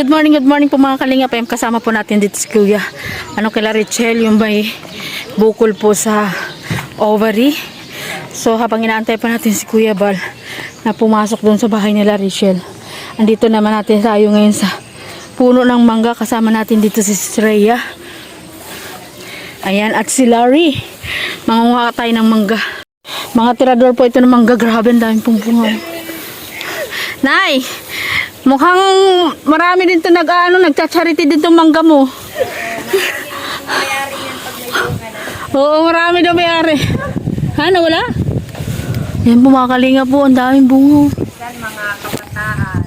Good morning, good morning po mga kalingap. Ayun, kasama po natin dito si Kuya. Ano kila Richel, yung may bukol po sa ovary. So habang inaantay pa natin si Kuya Bal na pumasok doon sa bahay nila Richel. Andito naman natin tayo ngayon sa puno ng mangga. Kasama natin dito si Sreya. Ayan, at si Larry. Mangunga tayo ng mangga. Mga tirador po ito ng mangga. Grabe, ang daming pong bunga. Nay, mukhang marami din to nag ano, nagcha-charity din tong mangga mo. Oo, marami daw may-ari. Ha, nawala? Yan po mga kalinga po, ang daming bungo. mga kabataan.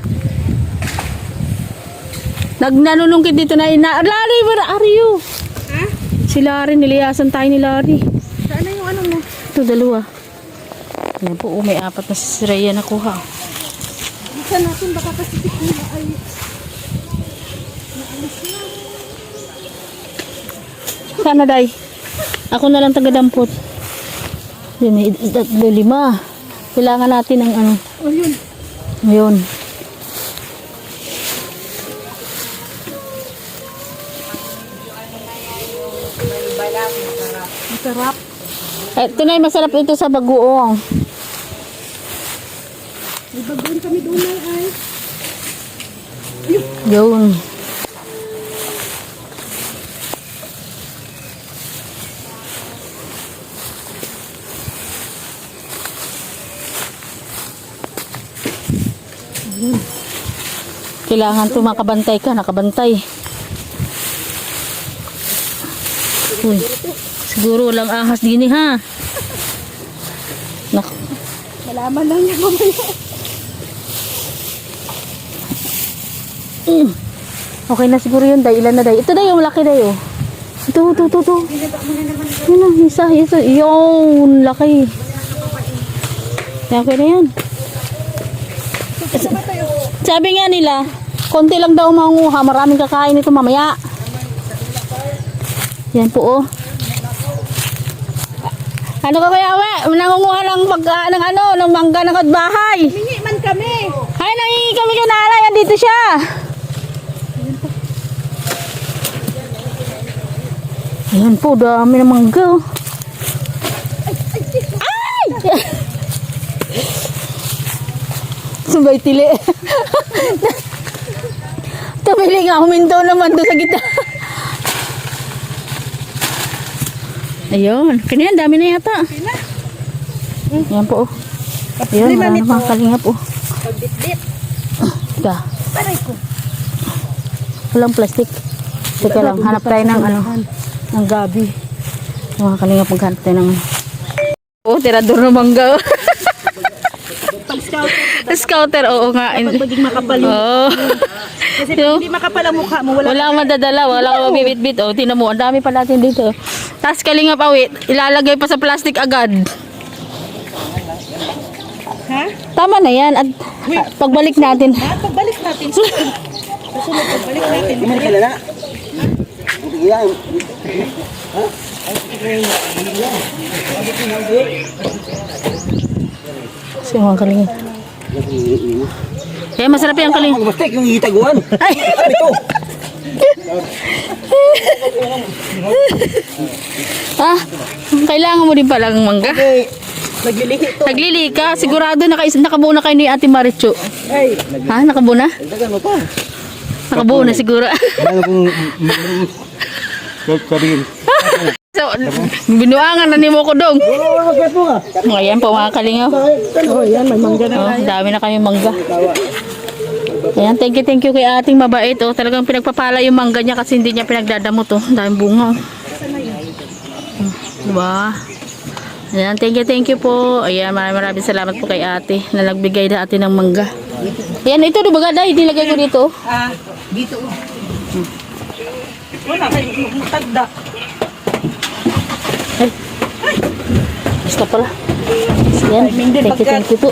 Nagnanunungkit dito na ina. Lari, where are you? Ha? Si Larry, niliyasan tayo ni Larry. Saan na yung ano mo? Ito, dalawa. Yan po, oh, may apat na si Rhea nakuha. Isa natin baka kasi tikula ay Sana, Day? Ako na lang taga-dampot. Yun, eh, tatlo, lima. Kailangan natin ng ano. Oh yun. Ayun. Masarap. Eh, na masarap ito sa bagoong. May bagoon kami doon ay. Yun. Kailangan to makabantay ka, nakabantay. Uy, siguro walang ahas din eh, ha. Nak Malaman lang niya mamaya. Mm. Okay na siguro yun, day. Ilan na, day? Ito, day, yung malaki, day, oh. Ito, ito, ito, ito. Yun na, isa, isa. Yun, laki. Yan, okay na yan. Sabi nga nila, konti lang daw manguha, maraming kakain ito mamaya. Yan po, oh. Ano ka kaya, we? Nangunguha ng, pag, ah, ng ano, ng mangga ng bahay. Mingi man kami. Ay, nangingi kami kay nanay. Andito siya. Ayan po, dami ng mangga. oh. Ay! Sabay tili. Tumili nga, huminto naman doon sa gitna. Ayun, kanina dami na yata. Ayan po. oh. Ayun, wala na nito. mga kalingap po. Pagbitbit. Da. Paray ko. Walang plastic. Teka lang, hanap tayo ng ano, ng gabi. Mga kalingap, maghanap tayo ng ano. Oh, tirador ng mangga. Pag scouter, Scouter, oo nga. maging makapal yung... Oo. Kasi pag hindi makapal ang mukha mo, wala. Wala kang madadala, wala kang mabibit-bit. Oh, tinan mo, ang dami pa natin dito. Tapos kalingap awit, ilalagay pa sa plastic agad. Ha? Tama na yan. At at pagbalik natin. Ha? Pagbalik natin. Susunod, pagbalik natin. Gimana ka lala? Yan. Kasi mga kalingap. Kaya masarap yung kalingap. Magmastik yung itaguan. Ay! Ito. Ah, kailangan mo din palang mangga. Okay. Naglilihi to. Naglili ka, sigurado naka, nakabuo na kayo ni Ate Marichu. Ay, Ha? Nakabuo na? Nakabuo na siguro. Sabihin. so, binuangan na ni mo ko dong. Nga. Ayan po mga kalingaw. oh yan, may mangga na. Oh, dami na kami mangga. Ayan, thank you, thank you kay ating mabait. Oh, talagang pinagpapala yung mangga niya kasi hindi niya pinagdadamot. Oh. Daming bunga. Oh. Oh, diba? Ayan, thank you, thank you po. Ayan, maraming maraming salamat po kay ate na nagbigay na ate ng mangga. Ayan, ito, diba gada? Nilagay ko dito. Ah, dito. Wala kayo tagda. Ay. Basta pala. Ayan, thank you, thank you po.